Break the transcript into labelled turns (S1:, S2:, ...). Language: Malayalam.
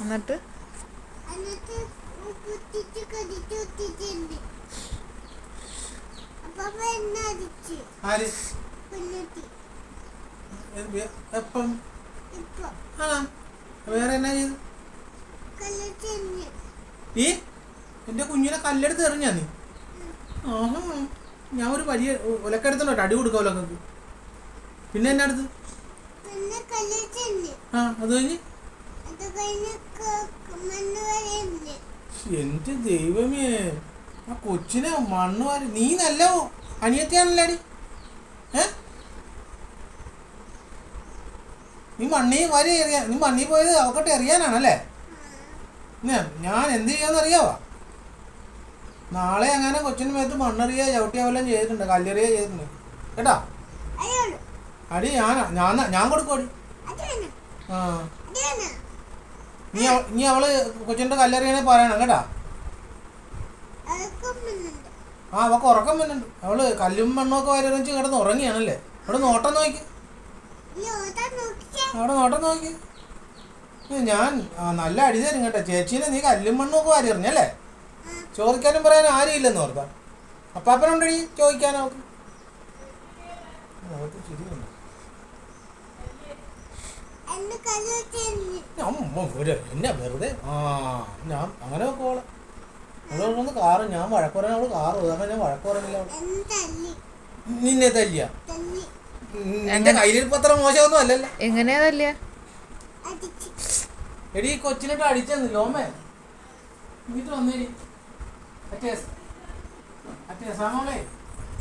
S1: എന്നിട്ട്
S2: എപ്പം? വേറെ എന്നാ ചെയ്തു? ഈ എന്റെ കുഞ്ഞിനെ കല്ലെടുത്ത് എറിഞ്ഞാ നീ? ആഹാ. ഞാൻ ഒരു വലിയ ഒലക്കെടുത്തല്ലോ അടി കൊടുക്കാം ഒലക്കക്ക് പിന്നെ എന്നാ അടുത്ത്
S3: പിന്നെ കല്ലുത്തി
S2: ആ അത് കഴിഞ്ഞ്
S3: അത് കഴിഞ്ഞ് ക- മണ്ണ് വരെയുണ്ട്
S2: എന്റെ ദൈവമേ ആ കൊച്ചിനെ മണ്ണ് വരെ നീ നല്ല അനിയത്തിയാണല്ലേ അടി ഏ? നീ മണ്ണി വരെ എറിയാൻ നീ മണ്ണി പോയത് അവക്കട്ട് എറിയാനാണല്ലേ? ഞാൻ എന്ത് ചെയ്യാന്ന് അറിയാവോ നാളെ അങ്ങനെ കൊച്ചിന് മേത്ത് മണ്ണെറിയ ചവിട്ടിയ വല്ലതും ചെയ്തിട്ടുണ്ട് കല്ലെറിയ ചെയ്തിട്ടുണ്ട്. കേട്ടാ? അടി ഞാനാ ഞാൻ ഞാൻ കൊടുക്കും അടി ആ. നീ നീ അവൾ കൊച്ചിന്റെ കല്ലെറിയണേ പറയണം കേട്ടാ. ആ അവക്ക് ഉറക്കം വന്നുണ്ട് അവൾ കല്ലും മണ്ണും ഒക്കെ വരച്ച് കിടന്ന് ഉറങ്ങിയാണല്ലേ? അവിടെ നോട്ടം നോക്കി. അവിടെ നോട്ടം നോക്കി. ഞാൻ നല്ല അടി തരും കേട്ടോ. ചേച്ചീനെ നീ കല്ലും മണ്ണും ഒക്കെ വാരിയറിഞ്ഞല്ലേ ചോദിക്കാനും പറയാനും ആരും ഇല്ലെന്ന് ഓർത്താ അപ്പാപ്പനുണ്ടടി ചോദിക്കാനോ ചിരി അമ്മ ഒരു എന്നെ വെറുതെ ആ ഞാൻ അങ്ങനെ വെക്കോളെ അവളൊന്ന് കാറ് ഞാൻ വഴക്കുറയാൻ അവൾ കാറ് അങ്ങനെ ഞാൻ വഴക്ക് പറയുന്നില്ല
S3: എന്നെ തല്ലി.
S2: നിന്നെ തല്ലിയ?
S3: തല്ലി.
S2: എന്റെ കയ്യിലിരിപ്പ് അത്ര മോശമൊന്നും അല്ലല്ലോ.
S1: എങ്ങനെയാ തല്ലിയ?
S2: എടി ഈ കൊച്ചിനിട്ട് അടിച്ചെന്ന് ലോമേ ഇങ്ങോട്ട് വന്നേ അറ്റേ അറ്റേ സാമോളേ